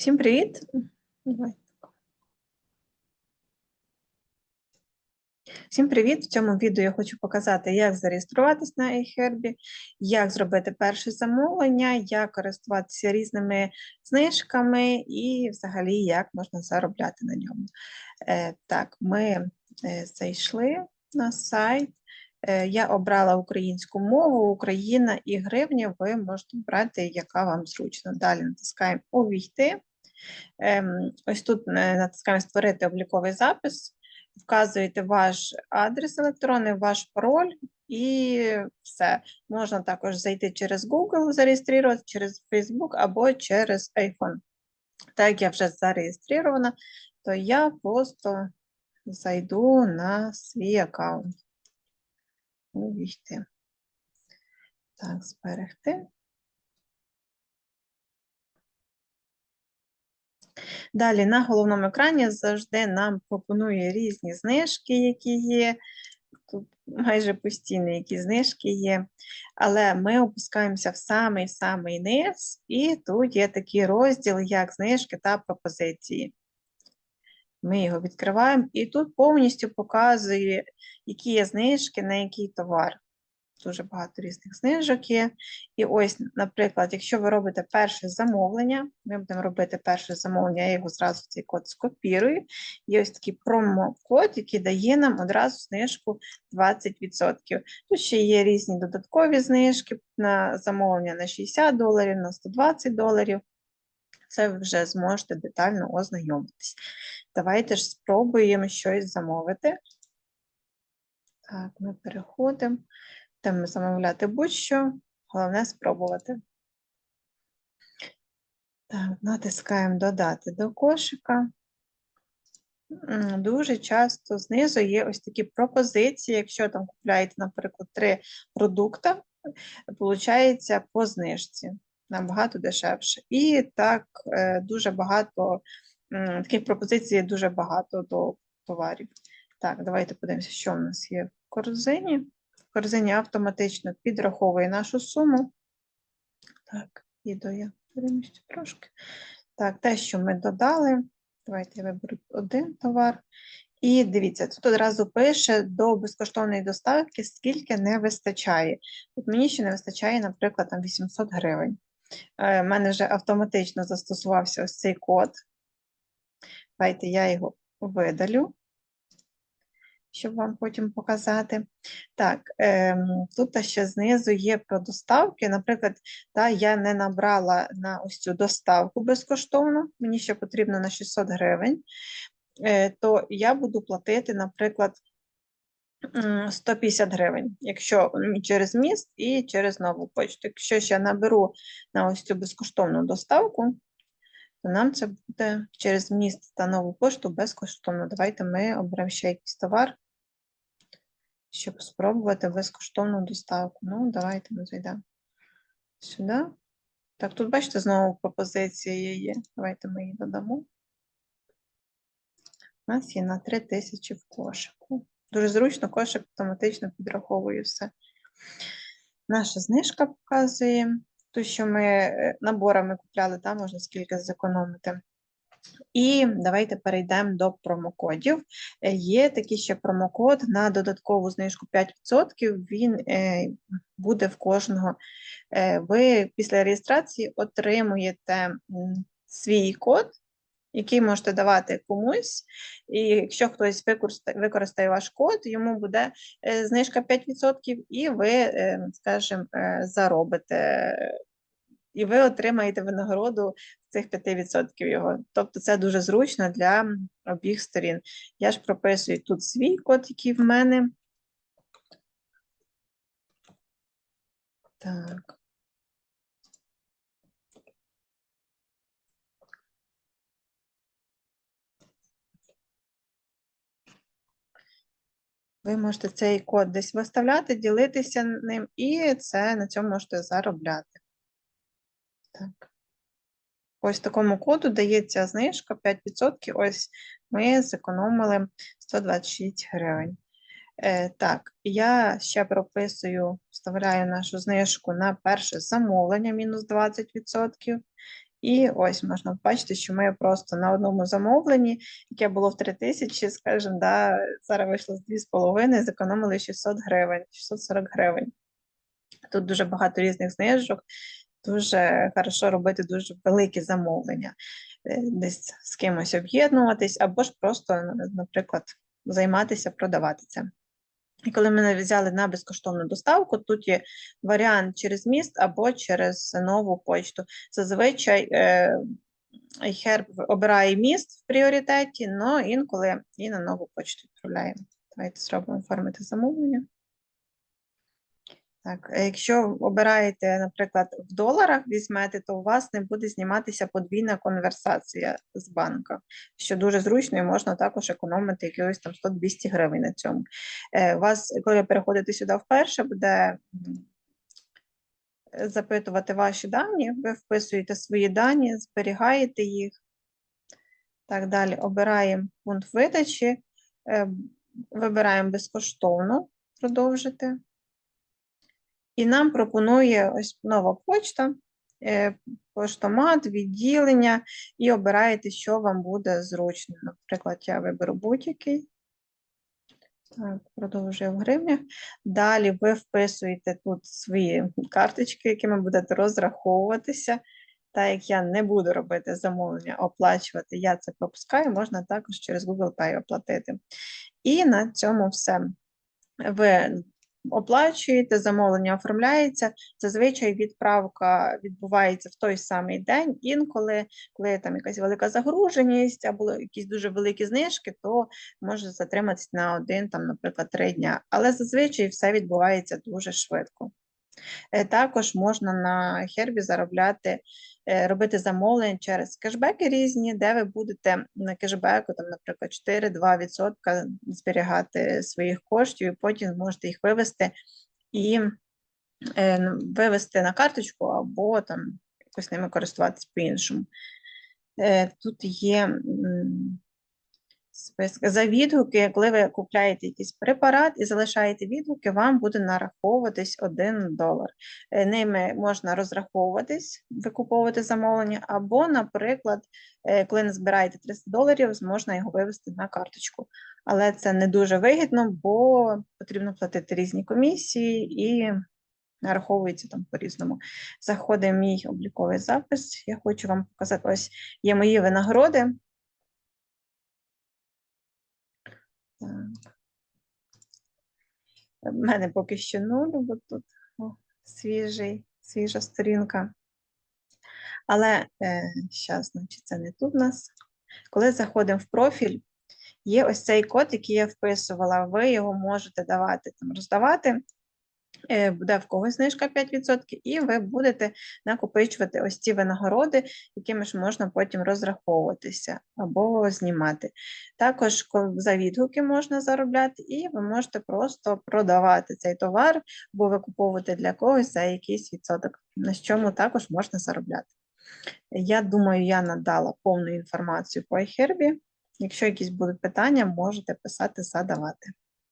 Всім привіт! Всім привіт! В цьому відео я хочу показати, як зареєструватись на iHerb, як зробити перше замовлення, як користуватися різними знижками і взагалі як можна заробляти на ньому. Е, Так, ми е, зайшли на сайт. Е, Я обрала українську мову, Україна і гривня. Ви можете брати, яка вам зручно. Далі натискаємо Увійти. Ем, Ось тут е, натискаємо Створити обліковий запис, вказуєте ваш адрес електронний, ваш пароль і все. Можна також зайти через Google, зареєструвати, через Facebook або через iPhone. Так як я вже зареєстрована, то я просто зайду на свій аккаунт. Увійти. Так, зберегти. Далі на головному екрані завжди нам пропонує різні знижки, які є. Тут майже постійно які знижки є. Але ми опускаємося в самий-самий низ, і тут є такий розділ, як знижки та пропозиції. Ми його відкриваємо, і тут повністю показує, які є знижки на який товар. Дуже багато різних знижок є. І ось, наприклад, якщо ви робите перше замовлення, ми будемо робити перше замовлення, я його зразу цей код скопірую. Є ось такий промокод, який дає нам одразу знижку 20%. Тут ще є різні додаткові знижки на замовлення на 60 доларів, на 120 доларів. Це ви вже зможете детально ознайомитись. Давайте ж спробуємо щось замовити. Так, ми переходимо. Будемо замовляти будь-що, головне спробувати. Так, натискаємо Додати до кошика. Дуже часто знизу є ось такі пропозиції. Якщо там купляєте, наприклад, три продукти, виходить по знижці набагато дешевше. І так е, дуже багато таких пропозицій дуже багато до товарів. Так, давайте подивимося, що в нас є корзині. В корзині автоматично підраховує нашу суму. Так, відео я переміщу трошки. Так, те, що ми додали. Давайте я виберу один товар. І дивіться, тут одразу пише до безкоштовної доставки, скільки не вистачає. От мені ще не вистачає, наприклад, там 800 гривень. У мене вже автоматично застосувався ось цей код. Давайте я його видалю, щоб вам потім показати. Так, ем, тут ще знизу є про доставки. Наприклад, та, я не набрала на ось цю доставку безкоштовно, мені ще потрібно на 600 гривень, е, то я буду платити, наприклад, 150 гривень, якщо через міст і через нову почту. Якщо ж я наберу на ось цю безкоштовну доставку, то нам це буде через міст та нову пошту безкоштовно. Давайте ми оберемо ще якийсь товар, щоб спробувати безкоштовну доставку. Ну, давайте ми зайдемо сюди. Так, тут бачите, знову пропозиція є. Давайте ми її додамо. У нас є на 3 тисячі в кошику. Дуже зручно, кошик автоматично підраховує все. Наша знижка показує. Те, що ми е, наборами купляли, там можна скільки зекономити. І давайте перейдемо до промокодів. Е, Є такий ще промокод на додаткову знижку 5%. Він е, буде в кожного. Ви після реєстрації отримуєте свій код, який можете давати комусь. І якщо хтось використає, ваш код, йому буде е, знижка 5%, і ви, е, скажімо, е, заробите. І ви отримаєте винагороду цих 5% його. Тобто це дуже зручно для м, обох сторін. Я ж прописую тут свій код, який в мене. Так. Ви можете цей код десь виставляти, ділитися ним, і це на цьому можете заробляти. Так. Ось такому коду дається знижка 5%. Ось ми зекономили 126 гривень. Е, так, я ще прописую, вставляю нашу знижку на перше замовлення мінус 20%. І ось можна бачити, що ми просто на одному замовленні, яке було в 3 тисячі, скажімо, да, зараз вийшло з 2,5, зекономили 600 гривень, 640 гривень. Тут дуже багато різних знижок, дуже хорошо робити дуже великі замовлення, е, десь з кимось об'єднуватись, або ж просто, наприклад, займатися, продавати це. І коли мене взяли на безкоштовну доставку, тут є варіант через міст або через нову почту. Зазвичай е, Херб обирає міст в пріоритеті, але інколи і на нову почту відправляємо. Давайте зробимо оформити замовлення. Так, а якщо обираєте, наприклад, в доларах візьмете, то у вас не буде зніматися подвійна конверсація з банка, що дуже зручно і можна також економити якихось там 100-200 гривень на цьому. Е, вас, коли переходите сюди вперше, буде е, запитувати ваші дані, ви вписуєте свої дані, зберігаєте їх. Так далі, обираємо пункт видачі, е, вибираємо безкоштовно продовжити. І нам пропонує ось нова почта, е, поштомат, відділення, і обираєте, що вам буде зручно. Наприклад, я виберу будь-який. Так, продовжую в гривнях. Далі ви вписуєте тут свої карточки, якими будете розраховуватися. Та як я не буду робити замовлення, оплачувати, я це пропускаю, можна також через Google Pay оплатити. І на цьому все. Ви оплачуєте, замовлення оформляється. Зазвичай відправка відбувається в той самий день. Інколи, коли там якась велика загруженість або якісь дуже великі знижки, то може затриматися на один, там, наприклад, три дня. Але зазвичай все відбувається дуже швидко. Е, Також можна на Хербі заробляти, робити замовлення через кешбеки різні, де ви будете на кешбеку, там, наприклад, 4-2% зберігати своїх коштів, і потім зможете їх вивести і е, вивести на карточку або там якось ними користуватись по-іншому. Е, Тут є список. За відгуки, коли ви купляєте якийсь препарат і залишаєте відгуки, вам буде нараховуватись 1 долар. Е, Ними можна розраховуватись, викуповувати замовлення, або, наприклад, е, коли не збираєте 300 доларів, можна його вивести на карточку. Але це не дуже вигідно, бо потрібно платити різні комісії і нараховується там по-різному. Заходить мій обліковий запис. Я хочу вам показати, ось є мої винагороди. У мене поки що нуль, бо тут о, свіжий, свіжа сторінка. Але е, зараз, значить, це не тут у нас. Коли заходимо в профіль, є ось цей код, який я вписувала. Ви його можете давати там роздавати. Буде в когось знижка 5%, і ви будете накопичувати ось ці винагороди, якими ж можна потім розраховуватися або знімати. Також за відгуки можна заробляти, і ви можете просто продавати цей товар або викуповувати для когось за якийсь відсоток, на чому також можна заробляти. Я думаю, я надала повну інформацію по iHerb. Якщо якісь будуть питання, можете писати, задавати.